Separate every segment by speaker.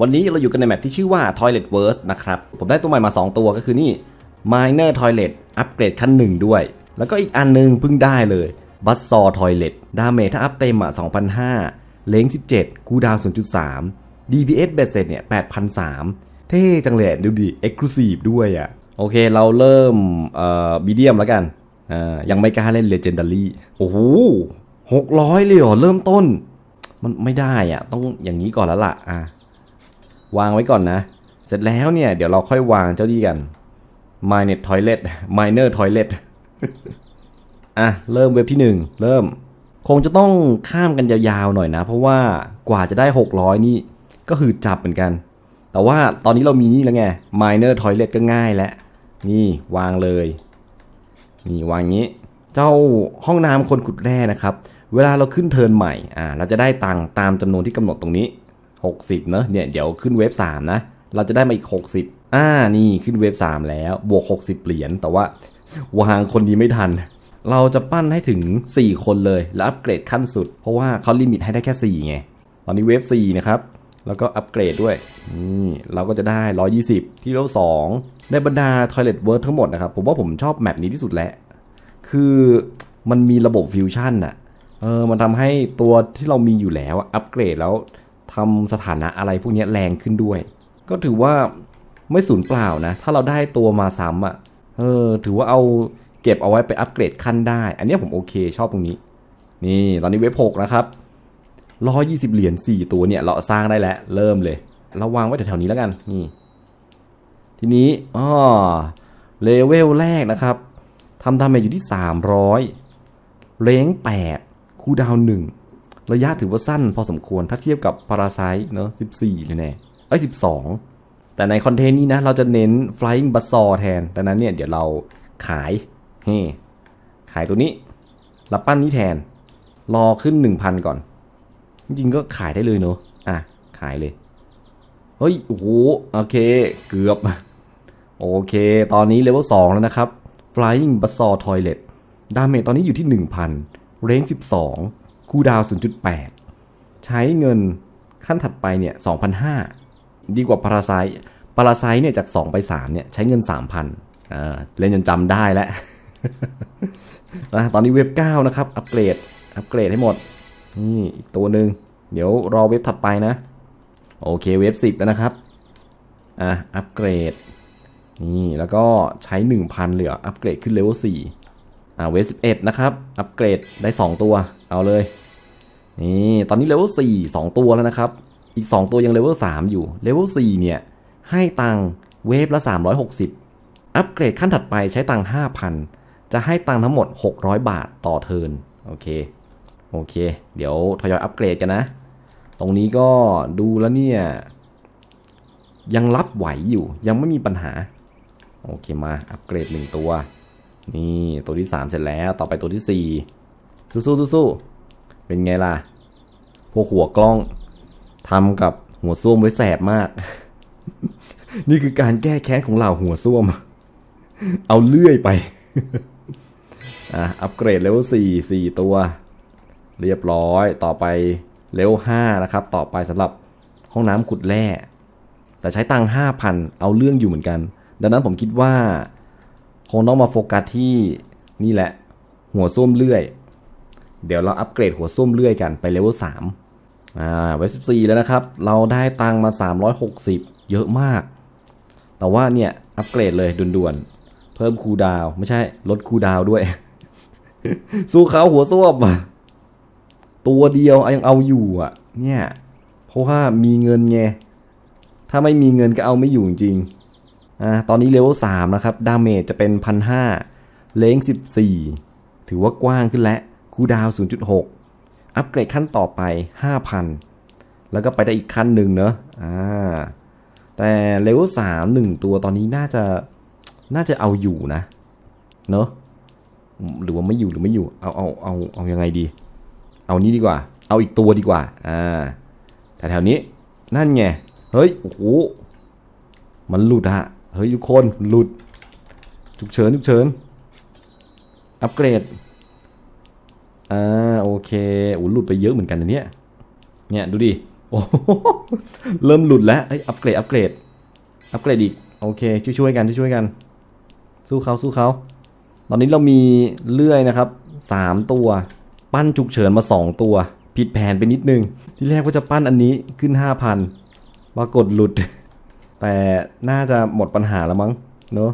Speaker 1: วันนี้เราอยู่กันในแมปที่ชื่อว่า Toilet Verse นะครับ ผมได้ตัวใหม่มา 2 ตัวก็คือนี่ Minor Toilet อัปเกรดขั้นหนึ่งด้วย แล้วก็อีกอันหนึงเพิ่งได้เลย b u z z a w Toilet ดาเมจถ้าอัพเต็มอะ2,005 เล้ง17คูดาว 0.3 DPS เบสเซ็ตเนี่ย8,003 เท่จังเลยดูดิ Exclusive ด้วยอะ โอเคเราเริ่มเอ่อบีเดียมแล้วกันอ่ายังไม่กล้าเล่น Legendary โอ้โห600 เลยเหรอเริ่มต้น มันไม่ได้อะต้องอย่างนี้ก่อนแล้วล่ะอะ วางไว้ก่อนนะ เสร็จแล้วเนี่ย เดี๋ยวเราค่อยวางเจ้าดีกัน Minor Toilet Minor Toilet อะ เริ่มเว็บที่ 1 เริ่ม คงจะต้องข้ามกันยาวๆหน่อยนะ เพราะว่ากว่าจะได้ 600 นี่ก็คือจับเหมือนกัน แต่ว่าตอนนี้เรามีนี่แล้วไง Minor Toilet ก็ง่ายแล้ว นี่วางเลย นี่วางงี้ เจ้าห้องน้ำคนขุดแร่นะครับ เวลาเราขึ้นเทินใหม่ อ่า เราจะได้ตังค์ตามจำนวนที่กำหนดตรงนี้ 60 เนอะเนี่ยเดี๋ยวขึ้นเวฟ3นะ เราจะได้มาอีก 60 อ่านี่ขึ้นเวฟ3แล้วบวก 60 เหรียญแต่ว่าวางคนดีไม่ทัน เราจะปั้นให้ถึง 4 คนเลย แล้วอัปเกรดขั้นสุด เพราะว่าเขาลิมิตให้ได้แค่ 4 ไง ตอนนี้เวฟ4นะครับ แล้วก็อัปเกรดด้วยนี่เราก็จะได้ 120 ที่เลเวล2ในบรรดา Toilet World ทั้งหมดนะครับ ผมว่าผมชอบแมปนี้ที่สุดแล้วคือมันมีระบบฟิวชั่นอะเออมันทำให้ตัวที่เรามีอยู่แล้วอะอัปเกรดแล้ว ทำสถานะอะไรพวกนี้แรงขึ้นด้วย ก็ถือว่าไม่สูญเปล่านะ ถ้าเราได้ตัวมาซ้ำอะเออถือว่าเอาเก็บเอาไว้ไปอัปเกรดขั้นได้ อันนี้ผมโอเคชอบตรงนี้ นี่ตอนนี้เว็บหกนะครับร้อยี่สิบเหรียญสี่ตัวเนี่ยเราสร้างได้แล้ว เริ่มเลย เราวางไว้แถวๆนี้แล้วกันนี่ ทีนี้อ๋อเลเวลแรกนะครับทำดาเมจอยู่ที่ 300 เร้ง8คูดาวน์1 ระยะถือว่าสั้นพอสมควรถ้าเทียบกับพาราไซต์เนอะ14เลยแน่ไอ้ย12 แต่ในคอนเทนต์นี้นะเราจะเน้น Flying b u z z a w แทนดังนั้นเนี่ยเดี๋ยวเราขายเฮ้ขายตัวนี้รับปั้นนี้แทน รอขึ้น 1,000 ก่อน จริงๆก็ขายได้เลยเนอะอะ ขายเลย เฮ้ย โอ้โห โอเค เกือบ โอเค ตอนนี้เลเวล2แล้วนะครับ Flying b u z z a w Toilet ดาเมจตอนนี้อยู่ที่ 1,000 เรนจ์12 คูดาวน์0.8 ใช้เงินขั้นถัดไปเนี่ย2,500ดีกว่าพาราไซพาราไซเนี่ยจาก 2 ไป 3 เนี่ยใช้เงิน 3,000อ่าเล่นจนจำได้แล้วอะตอนนี้เว็บ 9 นะครับ อัปเกรด อัปเกรดให้หมด นี่อีกตัวหนึ่ง เดี๋ยวรอเว็บถัดไปนะ โอเคเว็บ 10 แล้วนะครับ อะ อัปเกรด นี่ แล้วก็ใช้ 1,000 เหลือ อัปเกรดขึ้นเลเวล4 อ่าเวฟ11นะครับ อัปเกรดได้ 2 ตัว เอาเลย นี่ ตอนนี้เลเวล4 2ตัวแล้วนะครับ อีก 2 ตัวยังเลเวล3อยู่ เลเวล4เนี่ย ให้ตังเวฟละ 360 อัปเกรดขั้นถัดไปใช้ตังค์5,000จะให้ตังทั้งหมด 600 บาทต่อเทินโอเค โอเค เดี๋ยวทยอยอัปเกรดกันนะ ตรงนี้ก็ดูแล้วเนี่ย ยังรับไหวอยู่ ยังไม่มีปัญหา โอเคมาอัปเกรดหนึ่งตัว นี่ตัวที่ 3 เสร็จแล้วต่อไปตัวที่ 4 สู้ๆสู้ๆเป็นไงล่ะ พวกหัวกล้องทำกับหัวส้วมไว้แสบมาก นี่คือการแก้แค้นของเหล่าหัวส้วม เอาเลื่อยไปอะอัปเกรดเลเวล4 4 ตัว เรียบร้อยต่อไปเลเวล5นะครับ ต่อไปสำหรับห้องน้ำขุดแร่ แต่ใช้ตังค์ห้าพันเอาเรื่องอยู่เหมือนกัน ดังนั้นผมคิดว่า คงต้องมาโฟกัสที่นี่แหละ หัวส้วมเลื่อย เดี๋ยวเราอัปเกรดหัวส้วมเลื่อยกันไปเลเวลสามอ่าเวฟสิบสี่แล้วนะครับ เราได้ตังค์มา 360 เยอะมาก แต่ว่าเนี่ย อัปเกรดเลยด่วนๆ เพิ่มคูดาว ไม่ใช่ลดคูดาวด้วย สู้เขาหัวส้วมตัวเดียวยังเอาอยู่อะ เนี่ย เพราะว่ามีเงินไง ถ้าไม่มีเงินก็เอาไม่อยู่จริง อ่าตอนนี้เลเวลสามนะครับ ดาเมจจะเป็นพันห้าเลงสิบสี่ถือว่ากว้างขึ้นแล้ว คูดาวน์0.6 อัปเกรดขั้นต่อไป 5,000 แล้วก็ไปได้อีกขั้นหนึ่งเนอะอ่าแต่เลเวลสามหนึ่งตัวตอนนี้น่าจะน่าจะเอาอยู่นะ เนอะหรือว่าไม่อยู่หรือไม่อยู่ เอาเอาเอาเอายังไงดี เอานี้ดีกว่า เอาอีกตัวดีกว่า อ่าแต่แถวนี้ นั่นไง เฮ้ย โอ้โห มันหลุดอะ เฮ้ยทุกคนหลุดฉุกเฉินฉุกเฉิน อัปเกรด อ่าโอเคโอ้หลุดไปเยอะเหมือนกันนะเนี่ย เนี่ยดูดิ โอ้โหเริ่มหลุดแล้วเอ้ยอัปเกรดอัปเกรด อัปเกรดอีก โอเค ช่วยๆกันช่วยๆกัน สู้เขาสู้เขาตอนนี้เรามีเลื่อยนะครับสามตัว ปั้นฉุกเฉินมาสองตัว ผิดแผนไปนิดนึง ที่แรกว่าจะปั้นอันนี้ขึ้นห้าพันปรากฏหลุด แต่น่าจะหมดปัญหาแล้วมั้งเนอะ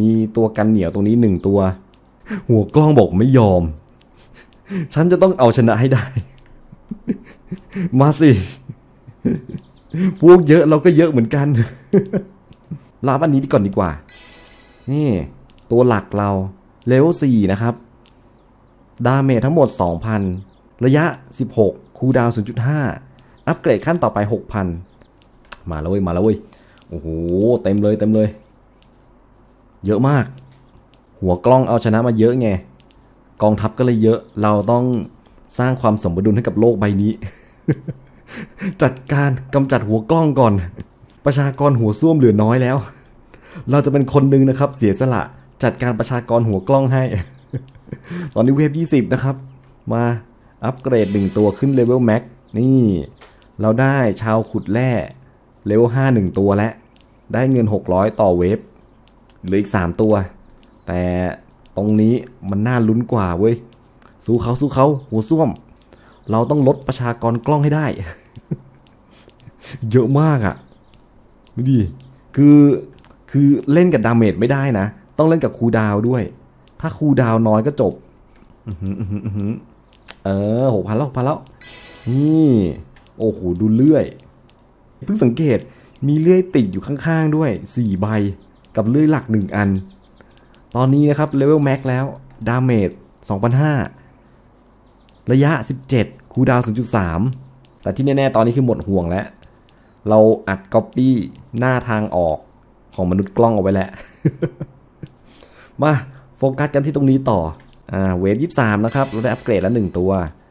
Speaker 1: มีตัวกันเหนียวตรงนี้หนึ่งตัว หัวกล้องบอกไม่ยอม ฉันจะต้องเอาชนะให้ได้ มาสิ พวกเยอะเราก็เยอะเหมือนกันรับอันนี้ดีก่อนดีกว่า นี่ ตัวหลักเราเลเวล4นะครับ ดาเมจทั้งหมด 2,000 ระยะ 16 คูดาวน์0.5 อัปเกรดขั้นต่อไป 6,000 มาแล้วเว้ยมาแล้วเว้ยโอ้โหเต็มเลยเต็มเลย เยอะมาก หัวกล้องเอาชนะมาเยอะไงกองทัพก็เลยเยอะเราต้องสร้างความสมดุลให้กับโลกใบนี้ จัดการกำจัดหัวกล้องก่อน ประชากรหัวส้วมเหลือน้อยแล้ว เราจะเป็นคนหนึ่งนะครับ เสียสละจัดการประชากรหัวกล้องให้ ตอนนี้เวฟ20 นะครับ มาอัปเกรดหนึ่งตัวขึ้นเลเวลแม็กนี่ เราได้ชาวขุดแร่ เลเวล5หนึ่งตัวแล้ว ได้เงิน 600 ต่อเวฟหลืออีก 3 ตัว แต่ตรงนี้มันน่าลุ้นกว่าเว้ย สู้เขาสู้เขาหัวส้วม เราต้องลดประชากรกล้องให้ได้ เยอะมากอะ่ะดูดิคือคือเล่นกับดาเมจไม่ได้นะ ต้องเล่นกับคูดาวด้วย ถ้าคูดาวน้อยก็จบเออหกพันแล้วหกพันแล้วนี่ โอ้โห ดูเลื่อย เพิ่งสังเกตมีเลื่อยติดอยู่ข้างๆด้วย 4 ใบ กับเลื่อยหลัก 1 อัน ตอนนี้นะครับเลเวลแม็กแล้ว ดาเมจ2,500 ระยะ 17 คูดาวน์0.3 แต่ที่แน่ๆ ตอนนี้คือหมดห่วงแล้ว เราอัดก๊อปปี้หน้าทางออกของมนุษย์กล้องเอาไว้แล้ว มาโฟกัสกันที่ตรงนี้ต่อ อ่า เวฟยี่สามนะครับ เราได้อัปเกรดแล้วหนึ่งตัว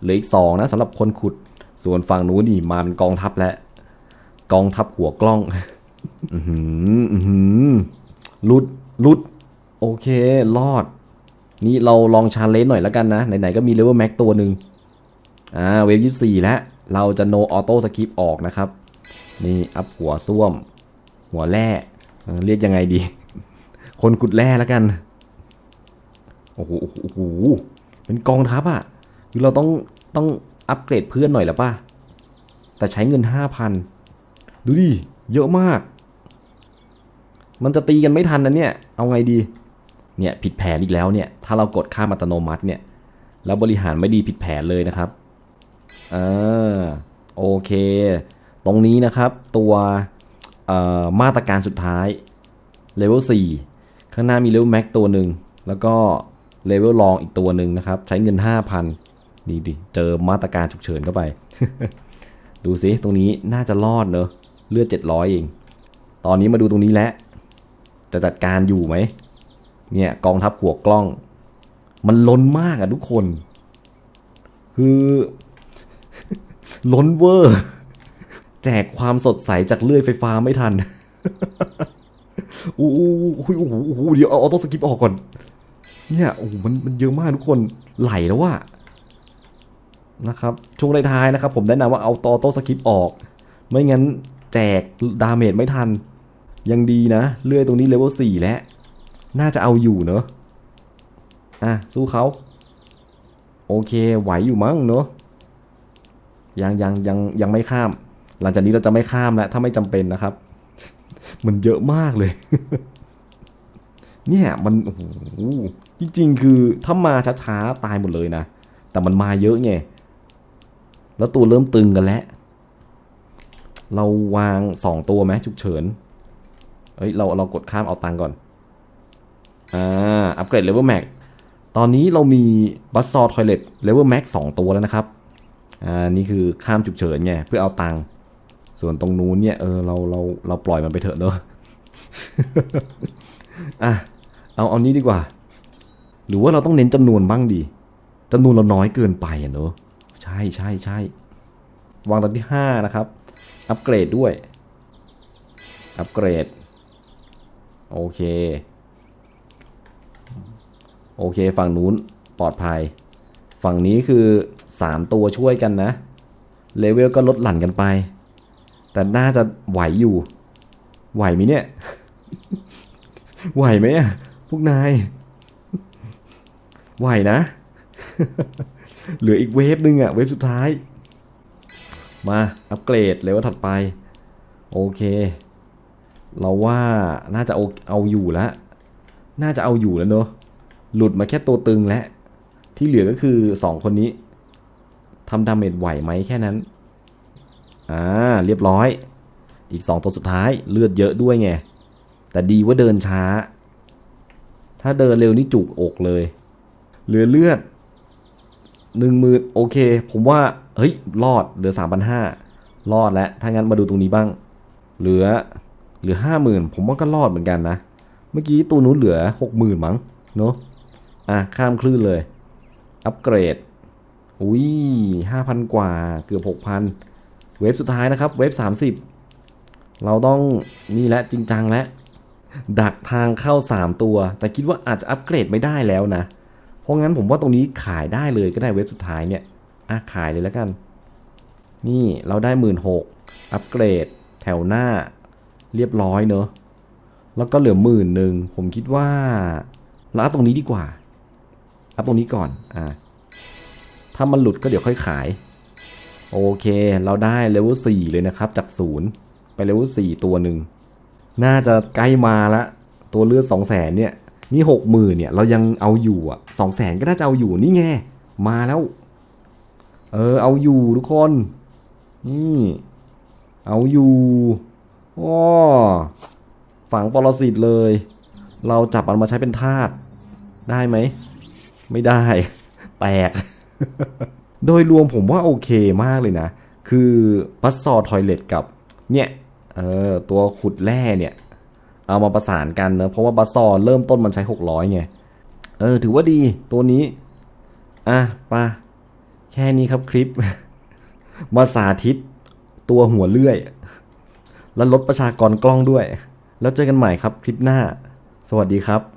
Speaker 1: เหลืออีกสองนะสำหรับคนขุด ส่วนฝั่งนู้นนี่มาเป็นกองทัพแล้ว กองทัพหัวกล้องอืมลุดลุด โอเครอด นี่เราลองชาเลนจ์หน่อยแล้วกันนะ ไหน ๆ ก็มีเลเวลแม็กตัวหนึ่งอ่า เวฟยี่สี่แล้วเราจะโนออโต้สกิปออกนะครับ นี่อัพหัวส้วม หัวแร่เรียกยังไงดี คนขุดแร่แล้วกัน โอ้โหโอ้โหเป็นกองทัพอะคือเราต้องต้องอัปเกรดเพื่อนหน่อยแล้วป่ะ แต่ใช้เงินห้าพัน ดูดิ เยอะมาก มันจะตีกันไม่ทันนะเนี่ย เอาไงดี เนี่ยผิดแผนอีกแล้วเนี่ย ถ้าเรากดข้ามอัตโนมัติเนี่ย แล้วบริหารไม่ดีผิดแผนเลยนะครับอ่าโอเค ตรงนี้นะครับตัวมาตรการสุดท้ายเลเวล4ข้างหน้ามีเลเวลแม็กตัวหนึ่ง แล้วก็เลเวลรองอีกตัวหนึ่งนะครับ ใช้เงิน 5,000นี่ดิเจอมาตรการฉุกเฉินเข้าไป ดูสิตรงนี้น่าจะรอดเนอะ เลือด 700 เอง ตอนนี้มาดูตรงนี้แล้ว จะจัดการอยู่ไหม เนี่ยกองทัพหัวกล้อง มันล้นมากอะทุกคน คือ ล้นเวอร์ แจกความสดใสจากเลื่อยไฟฟ้าไม่ทันโอ้โหโอ้โหเดี๋ยวเอาออโต้สกิปออกก่อน เนี่ยโอ้โหมันมันเยอะมากทุกคนไหลแล้วว่ะนะครับช่วงท้ายๆนะครับ ผมแนะนำว่าเอาออโต้สกิปออก ไม่งั้น แจกดาเมจไม่ทัน ยังดีนะ เลื่อยตรงนี้เลเวลสี่แล้ว น่าจะเอาอยู่เนอะอะ สู้เขา โอเค ไหวอยู่มั้งเนอะยังยังยังยังไม่ข้าม หลังจากนี้เราจะไม่ข้ามแล้วถ้าไม่จำเป็นนะครับ มันเยอะมากเลย เนี่ยมันโอ้โหจริงๆคือถ้ามาช้าๆตายหมดเลยนะ แต่มันมาเยอะไงแล้วตัวเริ่มตึงกันแล้ว เราวางสองตัวไหมฉุกเฉินเอ้ย เราเรากดข้ามเอาตังก่อน อ่า อัปเกรดเลเวลแม็กตอนนี้เรามีบัสซอร์ทอยเลตเลเวลแม็กสองตัวแล้วนะครับ อ่า นี่คือข้ามฉุกเฉินไงเพื่อเอาตังส่วนตรงนู้นเนี่ยเออเราเราเราปล่อยมันไปเถอะเนอะอะเอาเอานี้ดีกว่า หรือว่าเราต้องเน้นจำนวนบ้างดีจำนวนเราน้อยเกินไปอะเนอะใช่ใช่ใช่วางตอนที่ห้านะครับ อัปเกรดด้วย อัปเกรด โอเค โอเค ฝั่งนู้นปลอดภัย ฝั่งนี้คือ 3 ตัวช่วยกันนะ เลเวลก็ลดหลั่นกันไป แต่น่าจะไหวอยู่ ไหวไหมเนี่ย ไหวไหมอะพวกนาย ไหวนะ เหลืออีกเวฟหนึ่งอะเวฟสุดท้าย มาอัปเกรดเลเวลถัดไป โอเค เราว่าน่าจะเอาเอาอยู่แล้วน่าจะเอาอยู่แล้วเนอะหลุดมาแค่ตัวตึงแล้วที่เหลือก็คือสองคนนี้ทำดาเมจไหวไหมแค่นั้น อ่า เรียบร้อย อีกสองตัวสุดท้ายเลือดเยอะด้วยไง แต่ดีว่าเดินช้า ถ้าเดินเร็วนี่จุกอกเลย เหลือเลือดหนึ่งมือโอเค ผมว่า เฮ้ย รอดเหลือสามพันห้ารอดแล้ว ถ้างั้นมาดูตรงนี้บ้าง เหลือเหลือห้าหมื่นผมว่าก็รอดเหมือนกันนะ เมื่อกี้ตัวนู้นเหลือหกหมื่นมั้งเนอะอะ ข้ามคลื่นเลย อัปเกรด อุ้ยห้าพันกว่าเกือบหกพันเว็บสุดท้ายนะครับ เว็บสามสิบเราต้องนี่แหละจริงจังแล้วดักทางเข้า 3 ตัว แต่คิดว่าอาจจะอัปเกรดไม่ได้แล้วนะ เพราะงั้นผมว่าตรงนี้ขายได้เลยก็ได้เว็บสุดท้ายเนี่ย อะขายเลยแล้วกัน นี่เราได้หมื่นหกอัปเกรดแถวหน้าเรียบร้อยเนอะแล้วก็เหลือหมื่นหนึ่งผมคิดว่าเราอัพตรงนี้ดีกว่า อัพตรงนี้ก่อนอ่าถ้ามันหลุดก็เดี๋ยวค่อยขาย โอเค เราได้เลเวล4เลยนะครับ จากศูนย์ไปเลเวล4ตัวหนึ่งน่าจะใกล้มาละ ตัวเลือด2 0 0แสนเนี่ย นี่หกหมื่นเนี่ย เรายังเอาอยู่อะสองแสนก็น่าจะเอาอยู่นี่ไงมาแล้ว เออ เอาอยู่ทุกคน นี่ เอาอยู่ว้าฝังปรสิตเลย เราจับมันมาใช้เป็นทาสได้ไหม ไม่ได้ แตก โดยรวมผมว่าโอเคมากเลยนะ คือบัสซอทอยเลตกับ เนี่ยเออตัวขุดแร่เนี่ย เอามาประสานกันเนะเพราะว่าบัสซอเริ่มต้นมันใช้ 600ไง เออ ถือว่าดีตัวนี้ อะไปะ แค่นี้ครับคลิป มาสาธิตตัวหัวเลื่อย และลดประชากรกล้องด้วย แล้วเจอกันใหม่ครับคลิปหน้า สวัสดีครับ